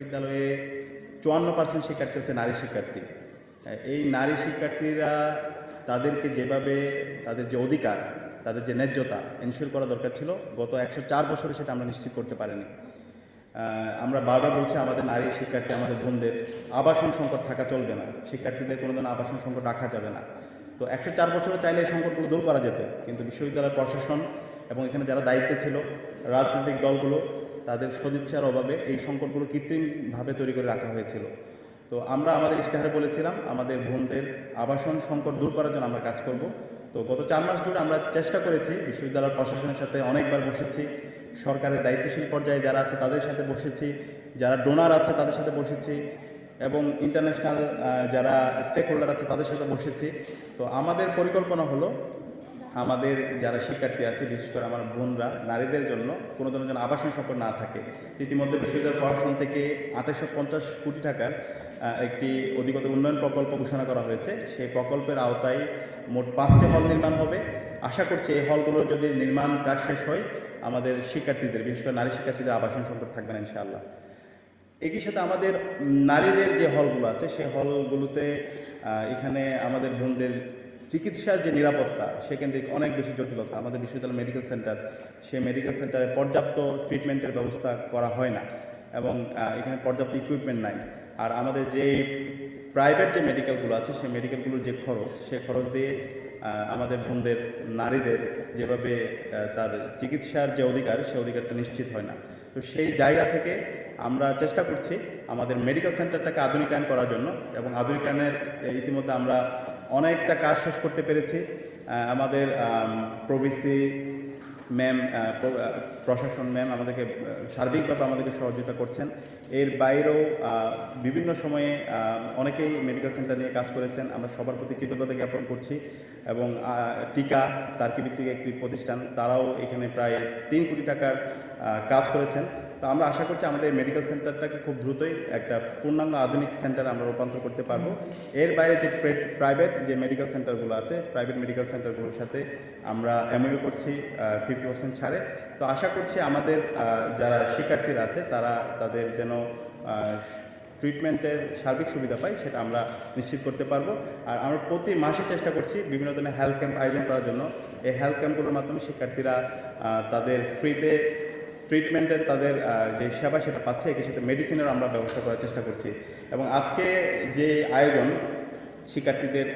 বিদ্যালয়ে চুয়ান্ন পার্সেন্ট শিক্ষার্থী হচ্ছে নারী শিক্ষার্থী। এই নারী শিক্ষার্থীরা তাদেরকে যেভাবে তাদের যে অধিকার, তাদের যে ন্যায্যতা এনশিওর করা দরকার ছিল, গত একশো চার বছরে সেটা আমরা নিশ্চিত করতে পারিনি। আমরা বারবার বলছি আমাদের নারী শিক্ষার্থী, আমাদের বোনদের আবাসন সংকট থাকা চলবে না। শিক্ষার্থীদের কোনো দিন আবাসন সংকট রাখা যাবে না। তো একশো চার বছরে চাইলে এই সংকটগুলো দূর করা যেত, কিন্তু বিশ্ববিদ্যালয় প্রশাসন এবং এখানে যারা দায়িত্বে ছিল, রাজনৈতিক দলগুলো তাদের সদিচ্ছার অভাবে এই সংকটগুলো কৃত্রিমভাবে তৈরি করে রাখা হয়েছিল। তো আমরা আমাদের ইশতেহারে বলেছিলাম, আমাদের বোনদের আবাসন সংকট দূর করার জন্য আমরা কাজ করব। তো গত চার মাস জুড়ে আমরা চেষ্টা করেছি বিশ্ববিদ্যালয় প্রশাসনের সাথে অনেকবার বসেছি, সরকারের দায়িত্বশীল পর্যায়ে যারা আছে তাদের সাথে বসেছি, যারা ডোনার আছে তাদের সাথে বসেছি, এবং ইন্টারন্যাশনাল যারা স্টেক হোল্ডার আছে তাদের সাথে বসেছি। তো আমাদের পরিকল্পনা হলো আমাদের যারা শিক্ষার্থী আছে, বিশেষ করে আমার বোনরা, নারীদের জন্য কোনো ধরনের যেন আবাসন সংকট না থাকে। ইতিমধ্যে বিশ্ববিদ্যালয় প্রশাসন থেকে আঠাশশো পঞ্চাশ কোটি টাকার একটি অধিকতর উন্নয়ন প্রকল্প ঘোষণা করা হয়েছে। সেই প্রকল্পের আওতায় মোট পাঁচটি হল নির্মাণ হবে। আশা করছি এই হলগুলো যদি নির্মাণ কাজ শেষ হয়, আমাদের শিক্ষার্থীদের, বিশেষ করে নারী শিক্ষার্থীদের আবাসন সংকট থাকবে না ইনশাআল্লাহ। একই সাথে আমাদের নারীদের যে হলগুলো আছে, সেই হলগুলোতে এখানে আমাদের বোনদের চিকিৎসার যে নিরাপত্তা সেখান থেকে অনেক বেশি জটিলতা। আমাদের বিশ্ববিদ্যালয় মেডিকেল সেন্টার সেই মেডিকেল সেন্টারে পর্যাপ্ত ট্রিটমেন্টের ব্যবস্থা করা হয় না এবং এখানে পর্যাপ্ত ইকুইপমেন্ট নাই। আর আমাদের যে প্রাইভেট যে মেডিকেলগুলো আছে সেই মেডিকেলগুলোর যে খরচ, সে খরচ দিয়ে আমাদের বোনদের, নারীদের যেভাবে তার চিকিৎসার যে অধিকার, সে অধিকারটা নিশ্চিত হয় না। তো সেই জায়গা থেকে আমরা চেষ্টা করছি আমাদের মেডিকেল সেন্টারটাকে আধুনিকায়ন করার জন্য এবং আধুনিকায়নের, ইতিমধ্যে আমরা অনেকটা কাজ শেষ করতে পেরেছি। আমাদের প্রবিসি ম্যাম প্রশাসন ম্যাম আমাদেরকে সার্বিকভাবে আমাদেরকে সহযোগিতা করছেন। এর বাইরেও বিভিন্ন সময়ে অনেকেই মেডিকেল সেন্টার নিয়ে কাজ করেছেন। আমরা সবার প্রতি কৃতজ্ঞতা জ্ঞাপন করছি এবং টিকা তার্কি ভিত্তিক একটি প্রতিষ্ঠান, তারাও এখানে প্রায় তিন কোটি টাকার কাজ করেছেন। তো আমরা আশা করছি আমাদের মেডিকেল সেন্টারটাকে খুব দ্রুতই একটা পূর্ণাঙ্গ আধুনিক সেন্টার আমরা রূপান্তর করতে পারব। এর বাইরে যে প্রাইভেট যে মেডিকেল সেন্টারগুলো আছে প্রাইভেট মেডিকেল সেন্টারগুলোর সাথে আমরা এমইউ করছি ফিফটি পার্সেন্ট ছাড়ে। তো আশা করছি আমাদের যারা শিক্ষার্থীরা আছে, তারা তাদের যেন ট্রিটমেন্টের সার্বিক সুবিধা পায়, সেটা আমরা নিশ্চিত করতে পারব। আর আমরা প্রতি মাসে চেষ্টা করছি বিভিন্ন ধরনের হেলথ ক্যাম্প আয়োজন করার জন্য। এই হেলথ ক্যাম্পগুলোর মাধ্যমে শিক্ষার্থীরা তাদের ফ্রিতে ট্রিটমেন্টের তাদের যে সেবা সেটা পাচ্ছে, একই সাথে মেডিসিনের আমরা ব্যবস্থা করার চেষ্টা করছি। এবং আজকে যে আয়োজন, শিক্ষার্থীদের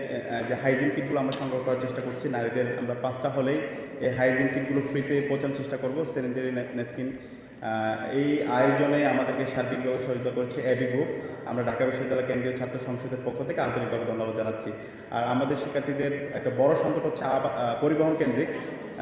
যে হাইজিন কিটগুলো আমরা সংগ্রহ করার চেষ্টা করছি, নারীদের, আমরা পাঁচটা হলেই এই হাইজিন কিটগুলো ফ্রিতে পৌঁছানোর চেষ্টা করব স্যানিটারি ন্যাপকিন এই আয়োজনে আমাদেরকে সার্বিকভাবে সহযোগিতা করছে এবি গ্রুপ আমরা ঢাকা বিশ্ববিদ্যালয় কেন্দ্রীয় ছাত্র সংসদের পক্ষ থেকে আন্তরিকভাবে ধন্যবাদ জানাচ্ছি। আর আমাদের শিক্ষার্থীদের একটা বড় সংকট হচ্ছে পরিবহন কেন্দ্রিক।